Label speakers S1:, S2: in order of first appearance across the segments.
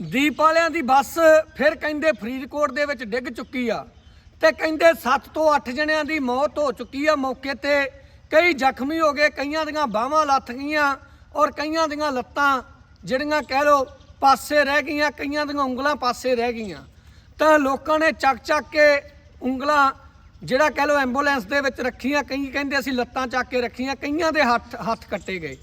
S1: ਦੀਪ ਵਾਲਿਆਂ ਦੀ ਬੱਸ ਫਿਰ ਕਹਿੰਦੇ ਫਰੀਦਕੋਟ ਦੇ ਵਿੱਚ ਡਿੱਗ ਚੁੱਕੀ ਆ ਤੇ ਕਹਿੰਦੇ 7 ਤੋਂ 8 ਜਣਿਆਂ ਦੀ ਮੌਤ ਹੋ ਚੁੱਕੀ ਆ ਮੌਕੇ ਤੇ। ਕਈ ਜ਼ਖਮੀ ਹੋ ਗਏ, ਕਈਆਂ ਦੀਆਂ ਬਾਹਾਂ ਲੱਥ ਗਈਆਂ ਔਰ ਕਈਆਂ ਦੀਆਂ ਲੱਤਾਂ ਜਿਹੜੀਆਂ ਕਹਿ ਲੋ ਪਾਸੇ ਰਹਿ ਗਈਆਂ, ਕਈਆਂ ਦੀਆਂ ਉਂਗਲਾਂ ਪਾਸੇ ਰਹਿ ਗਈਆਂ। ਤਾਂ ਲੋਕਾਂ ਨੇ ਚੱਕ ਚੱਕ ਕੇ ਉਂਗਲਾਂ ਜਿਹੜਾ ਕਹਿ ਲੋ ਐਂਬੂਲੈਂਸ ਦੇ ਵਿੱਚ ਰੱਖੀਆਂ, ਕਈ ਕਹਿੰਦੇ ਅਸੀਂ ਲੱਤਾਂ ਚੱਕ ਕੇ ਰੱਖੀਆਂ, ਕਈਆਂ ਦੇ ਹੱਥ ਹੱਥ ਕੱਟੇ ਗਏ।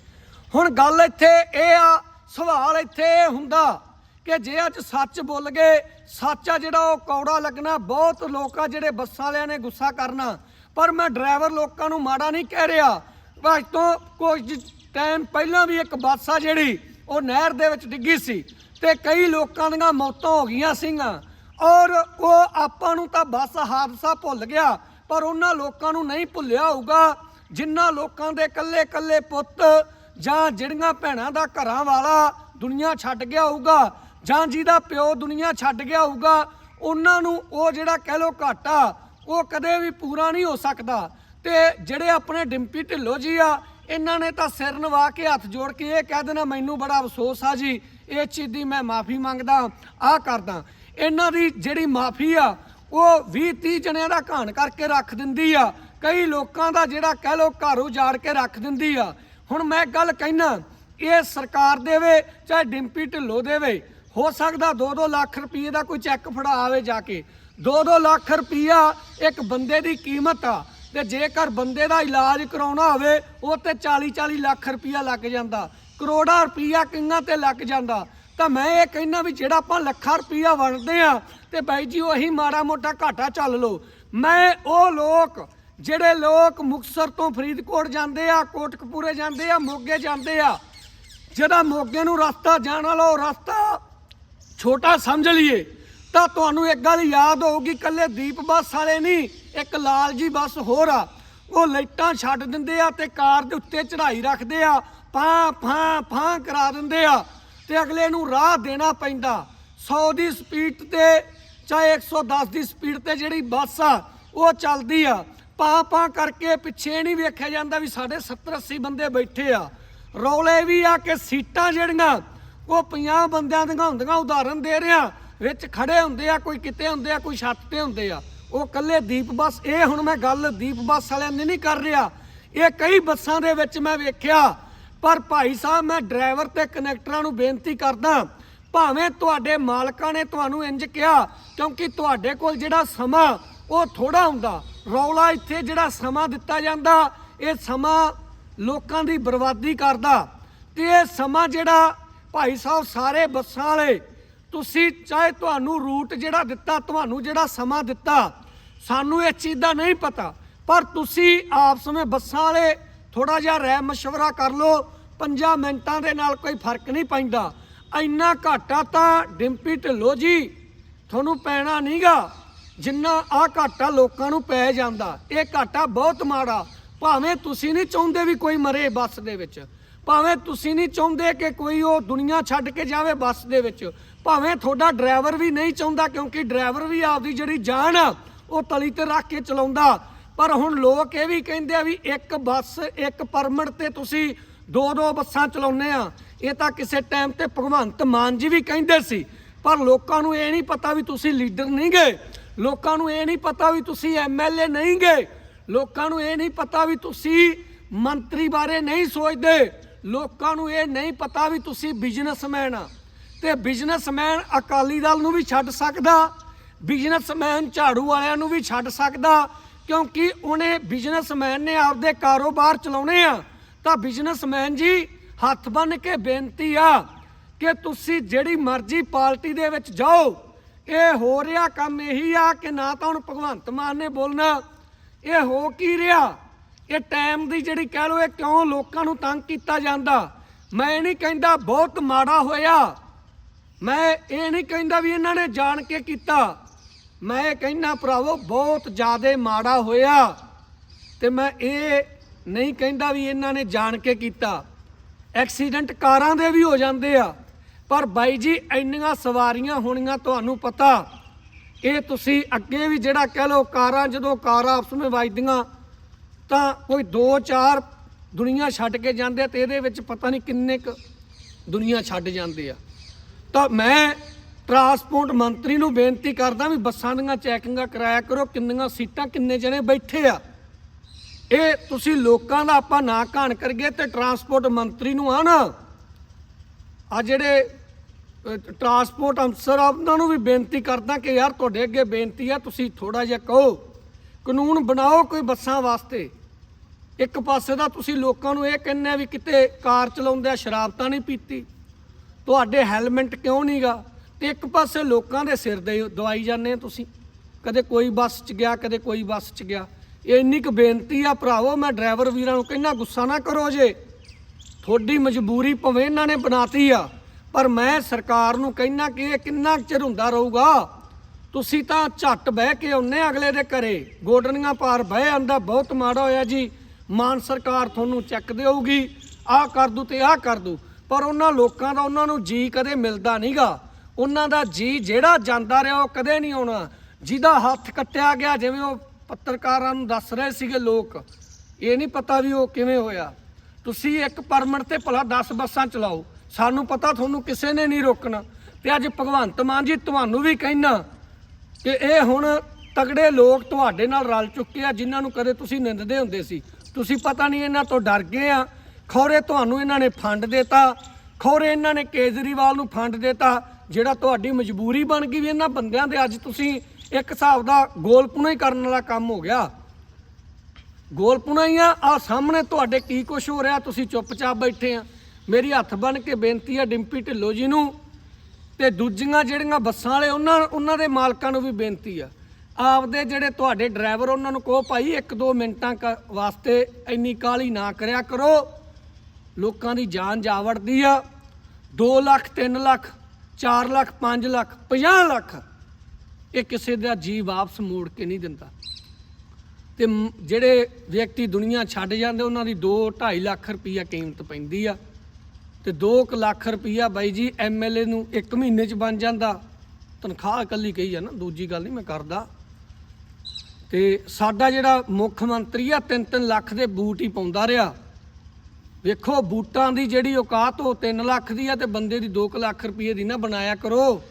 S1: ਹੁਣ ਗੱਲ ਇੱਥੇ, ਇਹ ਆ, ਸਵਾਲ ਇੱਥੇ ਇਹ ਹੁੰਦਾ ਕਿ ਜੇ ਅੱਜ ਸੱਚ ਬੋਲ ਗਏ, ਸੱਚ ਆ ਜਿਹੜਾ ਉਹ ਕੌੜਾ ਲੱਗਣਾ, ਬਹੁਤ ਲੋਕ ਆ ਜਿਹੜੇ ਬੱਸਾਂ ਵਾਲਿਆਂ ਨੇ ਗੁੱਸਾ ਕਰਨਾ। ਪਰ ਮੈਂ ਡਰਾਈਵਰ ਲੋਕਾਂ ਨੂੰ ਮਾੜਾ ਨਹੀਂ ਕਹਿ ਰਿਹਾ। ਅੱਜ ਤੋਂ ਕੁਝ ਟਾਈਮ ਪਹਿਲਾਂ ਵੀ ਇੱਕ ਬੱਸ ਆ ਜਿਹੜੀ, ਉਹ ਨਹਿਰ ਦੇ ਵਿੱਚ ਡਿੱਗੀ ਸੀ ਤੇ ਕਈ ਲੋਕਾਂ ਦੀਆਂ ਮੌਤਾਂ ਹੋ ਗਈਆਂ ਸੀਗੀਆਂ। ਔਰ ਉਹ ਆਪਾਂ ਨੂੰ ਤਾਂ ਬੱਸ ਹਾਦਸਾ ਭੁੱਲ ਗਿਆ, ਪਰ ਉਹਨਾਂ ਲੋਕਾਂ ਨੂੰ ਨਹੀਂ ਭੁੱਲਿਆ ਹੋਊਗਾ ਜਿਨ੍ਹਾਂ ਲੋਕਾਂ ਦੇ ਕੱਲੇ ਕੱਲੇ ਪੁੱਤ ਜਾਂ ਜਿਹੜੀਆਂ ਭੈਣਾਂ ਦਾ ਘਰਾਂ ਵਾਲਾ ਦੁਨੀਆ ਛੱਡ ਗਿਆ ਹੋਊਗਾ। ਜਾਂ ਜਿਹਦਾ ਪਿਓ ਦੁਨੀਆ ਛੱਡ ਗਿਆ ਹੋਊਗਾ, ਉਹਨਾਂ ਨੂੰ ਉਹ ਜਿਹੜਾ ਕਹਿ ਲੋ ਘਾਟਾ, ਉਹ ਕਦੇ ਵੀ ਪੂਰਾ ਨਹੀਂ ਹੋ ਸਕਦਾ। ਤੇ ਜਿਹੜੇ ਆਪਣੇ ਡਿੰਪੀ ਢਿੱਲੋਂ ਜੀ ਆ, ਇਹਨਾਂ ਨੇ ਤਾਂ ਸਿਰ ਨਵਾ ਕੇ ਹੱਥ ਜੋੜ ਕੇ ਇਹ ਕਹਿ ਦੇਣਾ, ਮੈਨੂੰ ਬੜਾ ਅਫਸੋਸ ਆ ਜੀ, ਇਹ ਚੀਜ਼ ਦੀ ਮੈਂ ਮਾਫੀ ਮੰਗਦਾ ਆ ਕਰਦਾ। ਇਹਨਾਂ ਦੀ ਜਿਹੜੀ ਮਾਫੀ ਆ, ਉਹ 20 30 ਜਣਿਆਂ ਦਾ ਘਾਣ ਕਰਕੇ ਰੱਖ ਦਿੰਦੀ ਆ। ਕਈ ਲੋਕਾਂ ਦਾ ਜਿਹੜਾ ਕਹਿ ਲੋ ਘਰ ਉਜਾੜ ਕੇ ਰੱਖ ਦਿੰਦੀ ਆ। ਹੁਣ ਮੈਂ ਇੱਕ ਗੱਲ ਕਹਿਣਾ ਇਹ ਸਰਕਾਰ ਦੇਵੇ, ਚਾਹੇ ਡਿੰਪੀ ਢਿੱਲੋਂ ਦੇਵੇ ਹੋ ਸਕਦਾ 2-2 ਲੱਖ ਰੁਪਏ ਦਾ ਕੋਈ ਚੈੱਕ ਫੜਾ ਆਵੇ ਜਾ ਕੇ। 2-2 ਲੱਖ ਰੁਪਈਆ ਇੱਕ ਬੰਦੇ ਦੀ ਕੀਮਤ ਆ ਤੇ ਜੇਕਰ ਬੰਦੇ ਦਾ ਇਲਾਜ ਕਰਾਉਣਾ ਹੋਵੇ, ਉਹ ਤੇ 40-40 ਲੱਖ ਰੁਪਈਆ ਲੱਗ ਜਾਂਦਾ। ਕਰੋੜਾਂ ਰੁਪਈਆ ਕਿੰਨਾ ਤੇ ਲੱਗ ਜਾਂਦਾ। ਤਾਂ ਮੈਂ ਇਹ ਕਹਿਣਾ ਵੀ ਜਿਹੜਾ ਆਪਾਂ ਲੱਖਾਂ ਰੁਪਈਆ ਵੰਡਦੇ ਆ, ਤੇ ਬਾਈ ਜੀ ਉਹੀ ਮਾੜਾ ਮੋਟਾ ਘਾਟਾ ਚੱਲ ਲੋ ਮੈਂ ਉਹ ਲੋਕ, ਜਿਹੜੇ ਲੋਕ ਮੁਕਤਸਰ ਤੋਂ ਫਰੀਦਕੋਟ ਜਾਂਦੇ ਆ, ਕੋਟਕਪੂਰੇ ਜਾਂਦੇ ਆ, ਮੋਗੇ ਜਾਂਦੇ ਆ ਜਿਹੜਾ ਮੋਗੇ ਨੂੰ ਰਸਤਾ ਜਾਣ ਵਾਲਾ ਉਹ ਰਸਤਾ ਛੋਟਾ ਸਮਝ ਲਈਏ, ਤਾਂ ਤੁਹਾਨੂੰ ਇੱਕ ਗੱਲ ਯਾਦ ਹੋਊਗੀ ਕੱਲੇ ਦੀਪ ਬੱਸ ਵਾਲੇ ਨਹੀਂ, ਇੱਕ ਲਾਲ ਜੀ ਬੱਸ ਹੋਰ ਆ। ਉਹ ਲਾਈਟਾਂ ਛੱਡ ਦਿੰਦੇ ਆ ਤੇ ਕਾਰ ਦੇ ਉੱਤੇ ਚੜ੍ਹਾਈ ਰੱਖਦੇ ਆ, ਫਾਂ ਫਾਂ ਫਾਂ ਕਰਾ ਦਿੰਦੇ ਆ ਤੇ ਅਗਲੇ ਨੂੰ ਰਾਹ ਦੇਣਾ ਪੈਂਦਾ। 100 ਦੀ ਸਪੀਡ ਤੇ ਚਾਹੇ 110 ਦੀ ਸਪੀਡ ਤੇ ਜਿਹੜੀ ਬੱਸ ਆ, ਉਹ ਚੱਲਦੀ ਆ। ਪਾ ਪਾ ਕਰਕੇ ਪਿੱਛੇ ਨਹੀਂ ਵੇਖਿਆ ਜਾਂਦਾ ਵੀ ਸਾਡੇ 70 80 ਬੰਦੇ ਬੈਠੇ ਆ। ਰੌਲੇ ਵੀ ਆ ਕਿ ਸੀਟਾਂ ਜਿਹੜੀਆਂ ਉਹ 50 ਬੰਦਿਆਂ ਦੀਆਂ ਹੁੰਦੀਆਂ, ਉਦਾਹਰਨ ਦੇ ਰਿਹਾ। ਵਿੱਚ ਖੜੇ ਹੁੰਦੇ ਆ, ਕੋਈ ਕਿਤੇ ਹੁੰਦੇ ਆ, ਕੋਈ ਛੱਤ ਤੇ ਹੁੰਦੇ ਆ। ਉਹ ਕੱਲੇ ਦੀਪ ਬੱਸ, ਇਹ ਹੁਣ ਮੈਂ ਗੱਲ ਦੀਪ ਬੱਸ ਵਾਲਿਆਂ ਦੀ ਨਹੀਂ ਕਰ ਰਿਹਾ। ਇਹ ਕਈ ਬੱਸਾਂ ਦੇ ਵਿੱਚ ਮੈਂ ਵੇਖਿਆ, ਪਰ ਭਾਈ ਸਾਹਿਬ, ਮੈਂ ਡਰਾਈਵਰ ਤੇ ਕਨੈਕਟਰਾਂ ਨੂੰ ਬੇਨਤੀ ਕਰਦਾ, ਭਾਵੇਂ ਤੁਹਾਡੇ ਮਾਲਕਾਂ ਨੇ ਤੁਹਾਨੂੰ ਇੰਜ ਕਿਹਾ, ਕਿਉਂਕਿ ਤੁਹਾਡੇ ਕੋਲ ਜਿਹੜਾ ਸਮਾਂ, ਉਹ ਥੋੜਾ ਹੁੰਦਾ। ਰੌਲਾ ਇੱਥੇ ਜਿਹੜਾ ਸਮਾਂ ਦਿੱਤਾ ਜਾਂਦਾ, ਇਹ ਸਮਾਂ ਲੋਕਾਂ ਦੀ ਬਰਬਾਦੀ ਕਰਦਾ। ਤੇ ਇਹ ਸਮਾਂ ਜਿਹੜਾ ਭਾਈ ਸਾਹਿਬ, ਸਾਰੇ ਬੱਸਾਂ ਵਾਲੇ, ਤੁਸੀਂ ਚਾਹੇ ਤੁਹਾਨੂੰ ਰੂਟ ਜਿਹੜਾ ਦਿੱਤਾ, ਤੁਹਾਨੂੰ ਜਿਹੜਾ ਸਮਾਂ ਦਿੱਤਾ, ਸਾਨੂੰ ਇਹ ਚੀਜ਼ ਦਾ ਨਹੀਂ ਪਤਾ। ਪਰ ਤੁਸੀਂ ਆਪ ਸਮੇਂ ਬੱਸਾਂ ਵਾਲੇ ਥੋੜਾ ਜਿਹਾ ਰਹਿ ਮਸ਼ਵਰਾ ਕਰ ਲਓ 5 ਮਿੰਟਾਂ ਦੇ ਨਾਲ ਕੋਈ ਫ਼ਰਕ ਨਹੀਂ ਪੈਂਦਾ। ਇੰਨਾ ਘਾਟਾ ਤਾਂ ਡਿੰਪੀ ਢਿੱਲੋ ਜੀ, ਤੁਹਾਨੂੰ ਪੈਣਾ ਨਹੀਂਗਾ, ਜਿੰਨਾ ਆ ਘਾਟਾ ਲੋਕਾਂ ਨੂੰ ਪੈ ਜਾਂਦਾ। ਇਹ ਘਾਟਾ ਬਹੁਤ ਮਾੜਾ, ਭਾਵੇਂ ਤੁਸੀਂ ਨਹੀਂ ਚਾਹੁੰਦੇ ਵੀ ਕੋਈ ਮਰੇ ਬੱਸ ਦੇ ਵਿੱਚ। ਭਾਵੇਂ ਤੁਸੀਂ ਨਹੀਂ ਚਾਹੁੰਦੇ ਕਿ ਕੋਈ ਉਹ ਦੁਨੀਆ ਛੱਡ ਕੇ ਜਾਵੇ ਬੱਸ ਦੇ ਵਿੱਚ, ਭਾਵੇਂ ਤੁਹਾਡਾ ਡਰਾਈਵਰ ਵੀ ਨਹੀਂ ਚਾਹੁੰਦਾ ਕਿਉਂਕਿ ਡਰਾਈਵਰ ਵੀ ਆਪਦੀ ਜਿਹੜੀ ਜਾਨ ਆ, ਉਹ ਤਲੀ ਤੇ ਰੱਖ ਕੇ ਚਲਾਉਂਦਾ। ਪਰ ਹੁਣ ਲੋਕ ਇਹ ਵੀ ਕਹਿੰਦੇ ਆ ਵੀ ਇੱਕ ਬੱਸ, ਇੱਕ ਪਰਮਿਟ ਤੇ ਤੁਸੀਂ ਦੋ ਦੋ ਬੱਸਾਂ ਚਲਾਉਂਦੇ ਆ। ਇਹ ਤਾਂ ਕਿਸੇ ਟਾਈਮ ਤੇ ਭਗਵੰਤ ਮਾਨ ਜੀ ਵੀ ਕਹਿੰਦੇ ਸੀ। ਪਰ ਲੋਕਾਂ ਨੂੰ ਇਹ ਨਹੀਂ ਪਤਾ ਵੀ ਤੁਸੀਂ ਲੀਡਰ ਨਹੀਂ ਗਏ। ਲੋਕਾਂ ਨੂੰ ਇਹ ਨਹੀਂ ਪਤਾ ਵੀ ਤੁਸੀਂ ਐਮਐਲਏ ਨਹੀਂ ਗਏ। ਲੋਕਾਂ ਨੂੰ ਇਹ ਨਹੀਂ ਪਤਾ ਵੀ ਤੁਸੀਂ ਮੰਤਰੀ ਬਾਰੇ ਨਹੀਂ ਸੋਚਦੇ। ਲੋਕਾਂ ਨੂੰ ਇਹ ਨਹੀਂ ਪਤਾ ਵੀ ਤੁਸੀਂ ਬਿਜ਼ਨਸਮੈਨ ਆ। ਤੇ ਬਿਜ਼ਨਸਮੈਨ ਅਕਾਲੀ ਦਲ ਨੂੰ ਵੀ ਛੱਡ ਸਕਦਾ ਬਿਜ਼ਨਸਮੈਨ ਝਾੜੂ ਵਾਲਿਆਂ ਨੂੰ ਵੀ ਛੱਡ ਸਕਦਾ, ਕਿਉਂਕਿ ਉਹਨੇ ਬਿਜ਼ਨਸਮੈਨ ਨੇ ਆਪਦੇ ਕਾਰੋਬਾਰ ਚਲਾਉਣੇ ਆ। ਤਾਂ ਬਿਜ਼ਨਸਮੈਨ ਜੀ, ਹੱਥ ਬੰਨ ਕੇ ਬੇਨਤੀ ਆ ਕਿ ਤੁਸੀਂ ਜਿਹੜੀ ਮਰਜ਼ੀ ਪਾਰਟੀ ਦੇ ਵਿੱਚ ਜਾਓ। ਇਹ ਹੋ ਰਿਹਾ ਕੰਮ ਇਹੀ ਆ ਕਿ ਨਾ ਤਾਂ ਹੁਣ ਭਗਵੰਤ ਮਾਨ ਨੇ ਬੋਲਣਾ, ਇਹ ਹੋ ਕੀ ਰਿਹਾ? ਇਹ ਟਾਈਮ ਦੀ ਜਿਹੜੀ ਕਹਿ ਲੋ ਇਹ ਕਿਉਂ ਲੋਕਾਂ ਨੂੰ ਤੰਗ ਕੀਤਾ ਜਾਂਦਾ? ਮੈਂ ਨਹੀਂ ਕਹਿੰਦਾ ਬਹੁਤ ਮਾੜਾ ਹੋਇਆ। ਮੈਂ ਇਹ ਨਹੀਂ ਕਹਿੰਦਾ ਵੀ ਇਹਨਾਂ ਨੇ ਜਾਣ ਕੇ ਕੀਤਾ। ਮੈਂ ਇਹ ਕਹਿੰਦਾ ਭਰਾਵੋ, ਬਹੁਤ ਜ਼ਿਆਦਾ ਮਾੜਾ ਹੋਇਆ। ਤੇ ਮੈਂ ਇਹ ਨਹੀਂ ਕਹਿੰਦਾ ਵੀ ਇਹਨਾਂ ਨੇ ਜਾਣ ਕੇ ਕੀਤਾ। ਐਕਸੀਡੈਂਟ ਕਾਰਾਂ ਦੇ ਵੀ ਹੋ ਜਾਂਦੇ ਆ। ਪਰ ਬਾਈ ਜੀ, ਇੰਨੀਆਂ ਸਵਾਰੀਆਂ ਹੋਣੀਆਂ ਤੁਹਾਨੂੰ ਪਤਾ। ਇਹ ਤੁਸੀਂ ਅੱਗੇ ਵੀ ਜਿਹੜਾ ਕਹਿ ਲਓ ਕਾਰਾਂ, ਜਦੋਂ ਕਾਰਾਂ ਆਪਸ ਵਿੱਚ ਵੱਜਦੀਆਂ ਤਾਂ ਕੋਈ 2-4 ਦੁਨੀਆ ਛੱਡ ਕੇ ਜਾਂਦੇ ਆ ਤੇ ਇਹਦੇ ਵਿੱਚ ਪਤਾ ਨਹੀਂ ਕਿੰਨੇ ਕੁ ਦੁਨੀਆ ਛੱਡ ਜਾਂਦੇ ਆ। ਤਾਂ ਮੈਂ ਟਰਾਂਸਪੋਰਟ ਮੰਤਰੀ ਨੂੰ ਬੇਨਤੀ ਕਰਦਾ ਵੀ ਬੱਸਾਂ ਦੀਆਂ ਚੈਕਿੰਗਾਂ ਕਰਾਇਆ ਕਰੋ, ਕਿੰਨੀਆਂ ਸੀਟਾਂ ਕਿੰਨੇ ਜਣੇ ਬੈਠੇ ਆ। ਇਹ ਤੁਸੀਂ ਲੋਕਾਂ ਦਾ ਆਪਾਂ ਨਾ ਘਾਣ ਕਰੀਏ ਤੇ ਟਰਾਂਸਪੋਰਟ ਮੰਤਰੀ ਨੂੰ ਆ ਨਾ ਆ ਜਿਹੜੇ ਟਰਾਂਸਪੋਰਟ ਅਫਸਰ ਆ, ਉਹਨਾਂ ਨੂੰ ਵੀ ਬੇਨਤੀ ਕਰਦਾ ਕਿ ਯਾਰ ਤੁਹਾਡੇ ਅੱਗੇ ਬੇਨਤੀ ਆ, ਤੁਸੀਂ ਥੋੜਾ ਜਿਹਾ ਕਹੋ। ਕਾਨੂੰਨ ਬਣਾਓ ਕੋਈ ਬੱਸਾਂ ਵਾਸਤੇ। ਇੱਕ ਪਾਸੇ ਦਾ ਤੁਸੀਂ ਲੋਕਾਂ ਨੂੰ ਇਹ ਕਹਿੰਦੇ ਵੀ ਕਿਤੇ ਕਾਰ ਚਲਾਉਂਦੇ ਆ ਸ਼ਰਾਬ ਤਾਂ ਨਹੀਂ ਪੀਤੀ। ਤੁਹਾਡੇ ਹੈਲਮਟ ਕਿਉਂ ਨਹੀਂਗਾ? ਤੇ ਇੱਕ ਪਾਸੇ ਲੋਕਾਂ ਦੇ ਸਿਰ ਦੇ ਦਵਾਈ ਜਾਂਦੇ ਤੁਸੀਂ। ਕਦੇ ਕੋਈ ਬੱਸ 'ਚ ਗਿਆ, ਕਦੇ ਕੋਈ ਬੱਸ 'ਚ ਗਿਆ। ਇਹ ਇੰਨੀ ਕੁ ਬੇਨਤੀ ਆ ਭਰਾਵੋ, ਮੈਂ ਡਰਾਈਵਰ ਵੀਰਾਂ ਨੂੰ ਕਹਿੰਦਾ, ਗੁੱਸਾ ਨਾ ਕਰੋ ਜੇ। ਤੁਹਾਡੀ ਮਜਬੂਰੀ ਭਵੇਂ ਇਹਨਾਂ ਨੇ ਬਣਾਤੀ ਆ, ਪਰ ਮੈਂ ਸਰਕਾਰ ਨੂੰ ਕਹਿਣਾ ਕਿ ਇਹ ਕਿੰਨਾ ਕੁ ਚਿਰ ਹੁੰਦਾ ਰਹੂਗਾ? ਤੁਸੀਂ ਤਾਂ ਝੱਟ ਬਹਿ ਕੇ ਆਉਨੇ ਅਗਲੇ ਦੇ ਘਰੇ। ਗੋਡਨੀਆਂ ਪਾਰ ਬਹਿ ਆਂਦਾ, ਬਹੁਤ ਮਾੜਾ ਹੋਇਆ ਜੀ। ਮਾਨ ਸਰਕਾਰ ਤੁਹਾਨੂੰ ਚੈੱਕ ਦੇਊਗੀ, ਆਹ ਕਰ ਦੂ ਤੇ ਆਹ ਕਰ ਦੂ। ਪਰ ਉਹਨਾਂ ਲੋਕਾਂ ਦਾ, ਉਹਨਾਂ ਨੂੰ ਜੀ ਕਦੇ ਮਿਲਦਾ ਨਹੀਂਗਾ ਉਹਨਾਂ ਦਾ ਜੀ ਜਿਹੜਾ ਜਾਂਦਾ ਰਿਹਾ, ਉਹ ਕਦੇ ਨਹੀਂ ਆਉਣਾ। ਜਿਹਦਾ ਹੱਥ ਕੱਟਿਆ ਗਿਆ, ਜਿਵੇਂ ਉਹ ਪੱਤਰਕਾਰਾਂ ਨੂੰ ਦੱਸ ਰਹੇ ਸੀਗੇ ਲੋਕ, ਇਹ ਨਹੀਂ ਪਤਾ ਵੀ ਉਹ ਕਿਵੇਂ ਹੋਇਆ। ਤੁਸੀਂ ਇੱਕ ਪਰਮਿਟ ਤੇ ਭਲਾ 10 ਬੱਸਾਂ ਚਲਾਓ। ਸਾਨੂੰ ਪਤਾ ਤੁਹਾਨੂੰ ਕਿਸੇ ਨੇ ਨਹੀਂ ਰੋਕਣਾ। ਤੇ ਅੱਜ ਭਗਵੰਤ ਮਾਨ ਜੀ, ਤੁਹਾਨੂੰ ਵੀ ਕਹਿਣਾ ਕਿ ਇਹ ਹੁਣ ਤਗੜੇ ਲੋਕ ਤੁਹਾਡੇ ਨਾਲ ਰਲ ਚੁੱਕੇ ਆ, ਜਿਨ੍ਹਾਂ ਨੂੰ ਕਦੇ ਤੁਸੀਂ ਨਿੰਦਦੇ ਹੁੰਦੇ ਸੀ। ਤੁਸੀਂ ਪਤਾ ਨਹੀਂ ਇਹਨਾਂ ਤੋਂ ਡਰ ਗਏ ਆ। ਖੌਰੇ ਤੁਹਾਨੂੰ ਇਹਨਾਂ ਨੇ ਫੰਡ ਦੇਤਾ। ਖੌਰੇ ਇਹਨਾਂ ਨੇ ਕੇਜਰੀਵਾਲ ਨੂੰ ਫੰਡ ਦੇਤਾ, ਜਿਹੜਾ ਤੁਹਾਡੀ ਮਜਬੂਰੀ ਬਣ ਗਈ ਵੀ ਇਹਨਾਂ ਬੰਦਿਆਂ ਦੇ। ਅੱਜ ਤੁਸੀਂ ਇੱਕ ਹਿਸਾਬ ਦਾ ਗੋਲਪੁਣਾ ਹੀ ਕਰਨ ਵਾਲਾ ਕੰਮ ਹੋ ਗਿਆ। ਗੋਲਪੁਣਾ ਹੀ ਆ। ਆ ਸਾਹਮਣੇ ਤੁਹਾਡੇ ਕੀ ਕੁਛ ਹੋ ਰਿਹਾ? ਤੁਸੀਂ ਚੁੱਪਚਾਪ ਬੈਠੇ ਆ। ਮੇਰੀ ਹੱਥ ਬਨ ਕੇ ਬੇਨਤੀ ਆ, ਡਿੰਪੀ ਢਿੱਲੋਂ ਜੀ ਨੂੰ ਤੇ ਦੂਜੀਆਂ ਜਿਹੜੀਆਂ ਬੱਸਾਂ ਵਾਲੇ, ਉਹਨਾਂ ਉਹਨਾਂ ਦੇ ਮਾਲਕਾਂ ਨੂੰ ਵੀ ਬੇਨਤੀ ਆ। ਆਪਦੇ ਜਿਹੜੇ ਤੁਹਾਡੇ ਡਰਾਈਵਰ, ਉਹਨਾਂ ਨੂੰ ਕਹੋ, ਭਾਈ, ਇੱਕ ਦੋ ਮਿੰਟਾਂ ਕ- ਵਾਸਤੇ ਇੰਨੀ ਕਾਲੀ ਨਾ ਕਰਿਆ ਕਰੋ। ਲੋਕਾਂ ਦੀ ਜਾਨ ਜਾ ਵੜਦੀ ਆ। 2 ਲੱਖ 3 ਲੱਖ 4 ਲੱਖ 5 ਲੱਖ 50 ਲੱਖ ਇਹ ਕਿਸੇ ਦਾ ਜੀ ਵਾਪਸ ਮੋੜ ਕੇ ਨਹੀਂ ਦਿੰਦਾ। ਤੇ ਜਿਹੜੇ ਵਿਅਕਤੀ ਦੁਨੀਆ ਛੱਡ ਜਾਂਦੇ, ਉਹਨਾਂ ਦੀ 2 2.5 ਲੱਖ ਰੁਪਈਆ ਕੀਮਤ ਪੈਂਦੀ ਆ। ਤੇ 2 ਲੱਖ ਰੁਪਈਆ ਬਾਈ ਜੀ ਐਮਐਲਏ ਨੂੰ ਇੱਕ ਮਹੀਨੇ ਚ ਬਣ ਜਾਂਦਾ। ਤਨਖਾਹ ਇਕੱਲੀ ਕਹੀ ਆ ਨਾ, ਦੂਜੀ ਗੱਲ ਨਹੀਂ ਮੈਂ ਕਰਦਾ। ਤੇ ਸਾਡਾ ਜਿਹੜਾ ਮੁੱਖ ਮੰਤਰੀ ਆ 3-3 ਲੱਖ ਦੇ ਬੂਟ ਹੀ ਪਾਉਂਦਾ ਰਿਹਾ। ਵੇਖੋ, ਬੂਟਾਂ ਦੀ ਜਿਹੜੀ ਔਕਾਤ, ਉਹ 3 ਲੱਖ ਦੀ ਆ ਤੇ ਬੰਦੇ ਦੀ 2 ਲੱਖ ਰੁਪਏ ਦੀ ਨਾ ਬਣਾਇਆ ਕਰੋ।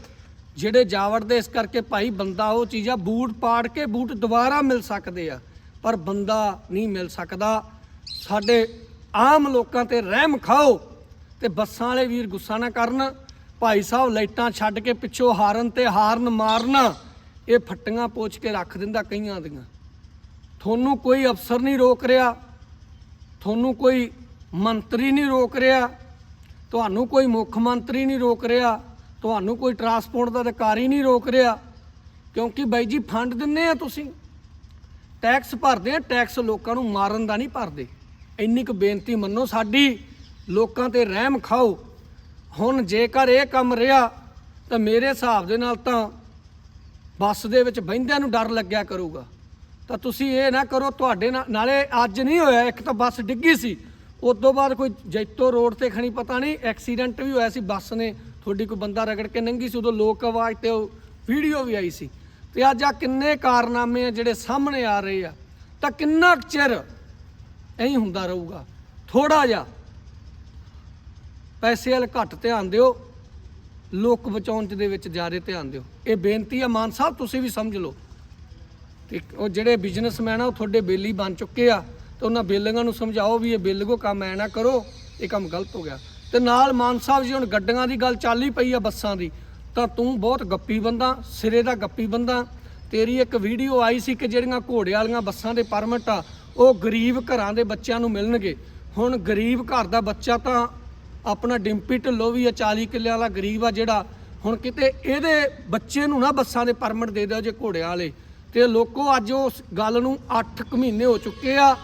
S1: ਜਿਹੜੇ ਜਾਵੜ ਦੇ ਇਸ ਕਰਕੇ ਭਾਈ ਬੰਦਾ, ਉਹ ਚੀਜ਼ ਆ, ਬੂਟ ਪਾੜ ਕੇ ਬੂਟ ਦੁਬਾਰਾ ਮਿਲ ਸਕਦੇ ਆ, ਪਰ ਬੰਦਾ ਨਹੀਂ ਮਿਲ ਸਕਦਾ। ਸਾਡੇ ਆਮ ਲੋਕਾਂ ਤੇ ਰਹਿਮ ਖਾਓ। ਤੇ ਬੱਸਾਂ ਵਾਲੇ ਵੀਰ ਗੁੱਸਾ ਨਾ ਕਰਨ। ਭਾਈ ਸਾਹਿਬ ਲਾਈਟਾਂ ਛੱਡ ਕੇ ਪਿੱਛੋਂ ਹਾਰਨ ਤੇ ਹਾਰਨ ਮਾਰਨਾ, ਇਹ ਫੱਟੀਆਂ ਪੋਚ ਕੇ ਰੱਖ ਦਿੰਦਾ ਕਈਆਂ ਦੀਆਂ। ਤੁਹਾਨੂੰ ਕੋਈ ਅਫਸਰ ਨਹੀਂ ਰੋਕ ਰਿਹਾ, ਤੁਹਾਨੂੰ ਕੋਈ ਮੰਤਰੀ ਨਹੀਂ ਰੋਕ ਰਿਹਾ, ਤੁਹਾਨੂੰ ਕੋਈ ਮੁੱਖ ਮੰਤਰੀ ਨਹੀਂ ਰੋਕ ਰਿਹਾ, ਤੁਹਾਨੂੰ ਕੋਈ ਟਰਾਂਸਪੋਰਟ ਦਾ ਅਧਿਕਾਰੀ ਨਹੀਂ ਰੋਕ ਰਿਹਾ, ਕਿਉਂਕਿ ਬਾਈ ਜੀ ਫੰਡ ਦਿੰਨੇ ਆ ਤੁਸੀਂ। ਟੈਕਸ ਭਰਦੇ ਆ, ਟੈਕਸ ਲੋਕਾਂ ਨੂੰ ਮਾਰਨ ਦਾ ਨਹੀਂ ਭਰਦੇ। ਇੰਨੀ ਕੁ ਬੇਨਤੀ ਮੰਨੋ ਸਾਡੀ। ਲੋਕਾਂ ਤੇ ਰਹਿਮ ਖਾਓ। ਹੁਣ ਜੇਕਰ ਇਹ ਕੰਮ ਰਿਹਾ, ਤਾਂ ਮੇਰੇ ਹਿਸਾਬ ਦੇ ਨਾਲ ਤਾਂ ਬੱਸ ਦੇ ਵਿੱਚ ਬਹਿੰਦਿਆਂ ਨੂੰ ਡਰ ਲੱਗਿਆ ਕਰੂਗਾ। ਤਾਂ ਤੁਸੀਂ ਇਹ ਨਾ ਕਰੋ, ਤੁਹਾਡੇ ਨਾਲ ਨਾਲੇ ਅੱਜ ਨਹੀਂ ਹੋਇਆ, ਇੱਕ ਤਾਂ ਬੱਸ ਡਿੱਗੀ ਸੀ। ਉਸ ਤੋਂ ਬਾਅਦ ਕੋਈ ਜੈਤੋ ਰੋਡ ਤੇ ਖਣੀ ਪਤਾ ਨਹੀਂ, ਐਕਸੀਡੈਂਟ ਵੀ ਹੋਇਆ ਸੀ, ਬੱਸ ਨੇ ਤੁਹਾਡੀ ਕੋਈ ਬੰਦਾ ਰਗੜ ਕੇ ਲੰਘੀ ਸੀ, ਉਦੋਂ ਲੋਕ ਆਵਾਜ਼ ਤੇ ਵੀਡੀਓ ਵੀ ਆਈ ਸੀ। ਤੇ ਅੱਜ ਆ ਕਿੰਨੇ ਕਾਰਨਾਮੇ ਆ ਜਿਹੜੇ ਸਾਹਮਣੇ ਆ ਰਹੇ ਆ। ਤਾਂ ਕਿੰਨਾ ਕੁ ਚਿਰ ਐਂ ਹੁੰਦਾ ਰਹੂਗਾ। ਥੋੜਾ ਜਿਹਾ ਪੈਸੇ ਵੱਲ ਘੱਟ ਧਿਆਨ ਦਿਓ, ਲੋਕ ਬਚਾਉਣ ਦੇ ਵਿੱਚ ਜ਼ਿਆਦਾ ਧਿਆਨ ਦਿਓ। ਇਹ ਬੇਨਤੀ ਆ, ਮਾਨ ਸਾਹਿਬ, ਤੁਸੀਂ ਵੀ ਸਮਝ ਲਓ। ਤੇ ਉਹ ਜਿਹੜੇ ਬਿਜ਼ਨਸਮੈਨ ਆ, ਉਹ ਤੁਹਾਡੇ ਬੇਲੀ ਬਣ ਚੁੱਕੇ ਆ, ਤੇ ਉਹਨਾਂ ਬੇਲੀਆਂ ਨੂੰ ਸਮਝਾਓ ਵੀ ਇਹ ਬੇਲੀਗੋ ਕੰਮ ਐ ਨਾ ਕਰੋ, ਇਹ ਕੰਮ ਗਲਤ ਹੋ ਗਿਆ। ਤੇ ਨਾਲ ਮਾਨ ਸਾਹਿਬ ਜੀ, ਹੁਣ ਗੱਡੀਆਂ ਦੀ ਗੱਲ ਚੱਲ ਹੀ ਪਈ ਆ ਬੱਸਾਂ ਦੀ, ਤਾਂ ਤੂੰ ਬਹੁਤ ਗੱਪੀ ਬੰਦਾ, ਸਿਰੇ ਦਾ ਗੱਪੀ ਬੰਦਾ। ਤੇਰੀ ਇੱਕ ਵੀਡੀਓ ਆਈ ਸੀ ਕਿ ਜਿਹੜੀਆਂ ਘੋੜੇ ਵਾਲੀਆਂ ਬੱਸਾਂ ਦੇ ਪਰਮਿਟ ਆ, ਉਹ ਗਰੀਬ ਘਰਾਂ ਦੇ ਬੱਚਿਆਂ ਨੂੰ ਮਿਲਣਗੇ। ਹੁਣ ਗਰੀਬ ਘਰ ਦਾ ਬੱਚਾ ਤਾਂ ਆਪਣਾ ਡਿੰਪੀ ਢਿੱਲੋਂ ਵੀ ਆ 40 ਕਿੱਲਿਆਂ ਵਾਲਾ ਗਰੀਬ ਆ ਜਿਹੜਾ, ਹੁਣ ਕਿਤੇ ਇਹਦੇ ਬੱਚੇ ਨੂੰ ਨਾ ਬੱਸਾਂ ਦੇ ਪਰਮਿਟ ਦੇ ਦਿਓ ਜੇ ਘੋੜਿਆਂ ਵਾਲੇ। ਤੇ ਲੋਕੋ ਅੱਜ ਉਸ ਗੱਲ ਨੂੰ 8 ਕੁ ਮਹੀਨੇ ਹੋ ਚੁੱਕੇ ਆ।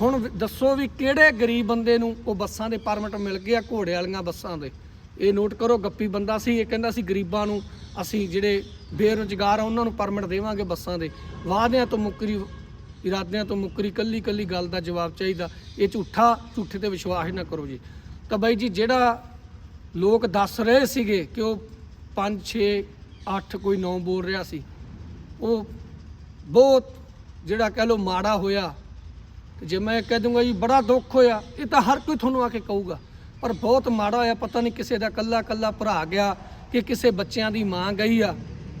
S1: ਹੁਣ ਦੱਸੋ ਵੀ ਕਿਹੜੇ ਗਰੀਬ ਬੰਦੇ ਨੂੰ ਉਹ ਬੱਸਾਂ ਦੇ ਪਰਮਿਟ ਮਿਲ ਗਏ ਆ ਘੋੜੇ ਵਾਲੀਆਂ ਬੱਸਾਂ ਦੇ? ਇਹ ਨੋਟ ਕਰੋ, ਗੱਪੀ ਬੰਦਾ ਸੀ, ਇਹ ਕਹਿੰਦਾ ਸੀ ਗਰੀਬਾਂ ਨੂੰ ਅਸੀਂ ਜਿਹੜੇ ਬੇਰੁਜ਼ਗਾਰ ਆ, ਉਹਨਾਂ ਨੂੰ ਪਰਮਿਟ ਦੇਵਾਂਗੇ ਬੱਸਾਂ ਦੇ। ਵਾਅਦਿਆਂ ਤੋਂ ਮੁੱਕਰੀ, ਇਰਾਦਿਆਂ ਤੋਂ ਮੁੱਕਰੀ ਕੱਲੀ ਕੱਲੀ ਗੱਲ ਦਾ ਜਵਾਬ ਚਾਹੀਦਾ। ਇਹ ਝੂਠਾ, ਝੂਠੇ ਤੇ ਵਿਸ਼ਵਾਸ ਨਾ ਕਰੋ ਜੀ। ਤਾਂ ਬਾਈ ਜੀ ਜਿਹੜਾ ਲੋਕ ਦੱਸ ਰਹੇ ਸੀਗੇ ਕਿ ਉਹ 5 6 8 ਕੋਈ 9 ਬੋਲ ਰਿਹਾ ਸੀ, ਉਹ ਬਹੁਤ ਜਿਹੜਾ ਕਹਿ ਲੋ ਮਾੜਾ ਹੋਇਆ। ਤੇ ਜੇ ਮੈਂ ਕਹਿ ਦੂੰਗਾ ਜੀ ਬੜਾ ਦੁੱਖ ਹੋਇਆ, ਇਹ ਤਾਂ ਹਰ ਕੋਈ ਤੁਹਾਨੂੰ ਆ ਕੇ ਕਹੂਗਾ, ਪਰ ਬਹੁਤ ਮਾੜਾ ਹੋਇਆ, ਪਤਾ ਨਹੀਂ ਕਿਸੇ ਦਾ ਕੱਲਾ ਕੱਲਾ ਭਰਾ ਗਿਆ, ਕਿ ਕਿਸੇ ਬੱਚਿਆਂ ਦੀ ਮਾਂ ਗਈ ਆ,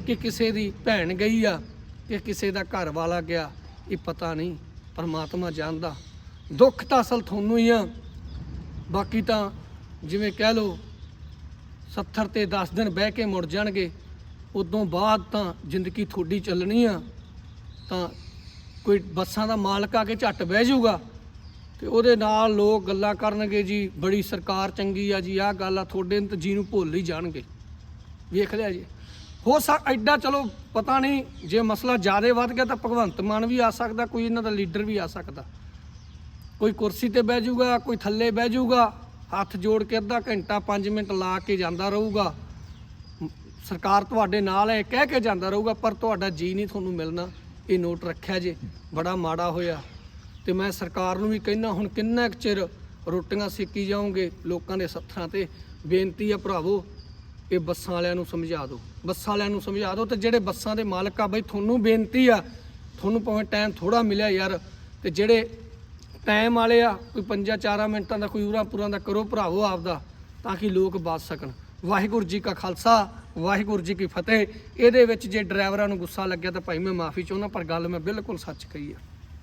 S1: ਕਿ ਕਿਸੇ ਦੀ ਭੈਣ ਗਈ ਆ, ਕਿ ਕਿਸੇ ਦਾ ਘਰ ਵਾਲਾ ਗਿਆ, ਇਹ ਪਤਾ ਨਹੀਂ, ਪਰਮਾਤਮਾ ਜਾਣਦਾ। ਦੁੱਖ ਤਾਂ ਅਸਲ ਤੁਹਾਨੂੰ ਹੀ ਆ। ਬਾਕੀ ਤਾਂ ਜਿਵੇਂ ਕਹਿ ਲਓ 70 ਤੇ 10 ਦਿਨ ਬਹਿ ਕੇ ਮੁੜ ਜਾਣਗੇ, ਉਦੋਂ ਬਾਅਦ ਤਾਂ ਜ਼ਿੰਦਗੀ ਤੁਹਾਡੀ ਚੱਲਣੀ ਆ। ਤਾਂ ਕੋਈ ਬੱਸਾਂ ਦਾ ਮਾਲਕ ਆ ਕੇ ਝੱਟ ਬਹਿ ਜਾਊਗਾ ਤੇ ਉਹਦੇ ਨਾਲ ਲੋਕ ਗੱਲਾਂ ਕਰਨਗੇ ਜੀ, ਬੜੀ ਸਰਕਾਰ ਚੰਗੀ ਆ ਜੀ, ਆਹ ਗੱਲ ਆ, ਤੁਹਾਡੇ ਨੂੰ ਜੀ ਨੂੰ ਭੁੱਲ ਹੀ ਜਾਣਗੇ। ਵੇਖ ਲਿਆ ਜੀ। ਹੋ ਸਕ, ਐਡਾ ਚਲੋ ਪਤਾ ਨਹੀਂ, ਜੇ ਮਸਲਾ ਜ਼ਿਆਦਾ ਵੱਧ ਗਿਆ ਤਾਂ ਭਗਵੰਤ ਮਾਨ ਵੀ ਆ ਸਕਦਾ, ਕੋਈ ਇਹਨਾਂ ਦਾ ਲੀਡਰ ਵੀ ਆ ਸਕਦਾ। ਕੋਈ ਕੁਰਸੀ ਤੇ ਬਹਿ ਜਾਊਗਾ, ਕੋਈ ਥੱਲੇ ਬਹਿ ਜਾਊਗਾ, ਹੱਥ ਜੋੜ ਕੇ ਅੱਧਾ ਘੰਟਾ 5 ਮਿੰਟ ਲਾ ਕੇ ਜਾਂਦਾ ਰਹੂਗਾ। ਸਰਕਾਰ ਤੁਹਾਡੇ ਨਾਲ ਹੈ, ਕਹਿ ਕੇ ਜਾਂਦਾ ਰਹੂਗਾ, ਪਰ ਤੁਹਾਡਾ ਜੀ ਨਹੀਂ ਤੁਹਾਨੂੰ ਮਿਲਣਾ। ਇਹ ਨੋਟ ਰੱਖਿਆ ਜੇ, ਬੜਾ ਮਾੜਾ ਹੋਇਆ। ਤੇ ਮੈਂ ਸਰਕਾਰ ਨੂੰ ਵੀ ਕਹਿਣਾ ਹੁਣ ਕਿੰਨਾ ਕੁ ਚਿਰ ਰੋਟੀਆਂ ਸੇਕੀ ਜਾਓਗੇ ਲੋਕਾਂ ਦੇ ਸੱਥਾਂ ਤੇ? ਬੇਨਤੀ ਆ ਭਰਾਵੋ, ਇਹ ਬੱਸਾਂ ਵਾਲਿਆਂ ਨੂੰ ਸਮਝਾ ਦਿਓ। ਬੱਸਾਂ ਵਾਲਿਆਂ ਨੂੰ ਸਮਝਾ ਦਿਓ ਤੇ ਜਿਹੜੇ ਬੱਸਾਂ ਦੇ ਮਾਲਕ ਆ ਬਈ, ਤੁਹਾਨੂੰ ਬੇਨਤੀ ਆ। ਤੁਹਾਨੂੰ ਭਾਵੇਂ ਟਾਈਮ ਥੋੜਾ ਮਿਲਿਆ ਯਾਰ, ਤੇ ਜਿਹੜੇ ਟਾਈਮ ਵਾਲੇ ਆ, ਕੋਈ ਪੰਜਾਂ ਚਾਰਾਂ ਮਿੰਟਾਂ ਦਾ, ਕੋਈ ਉਰਾ ਪੁਰਾਂ ਦਾ ਕਰੋ ਭਰਾਵੋ ਆਪਦਾ, ਤਾਂ ਕਿ ਲੋਕ ਬਚ ਸਕਣ। ਵਾਹਿਗੁਰੂ ਜੀ ਕਾ ਖਾਲਸਾ, ਵਾਹਿਗੁਰੂ ਜੀ ਕੀ ਫਤਿਹ। ਇਹਦੇ ਵਿੱਚ ਜੇ ਡਰਾਈਵਰਾਂ ਨੂੰ ਗੁੱਸਾ ਲੱਗਿਆ ਤਾਂ ਭਾਈ ਮੈਂ ਮਾਫੀ ਚਾਹੁੰਦਾ, ਪਰ ਗੱਲ ਮੈਂ ਬਿਲਕੁਲ ਸੱਚ ਕਹੀ ਆ।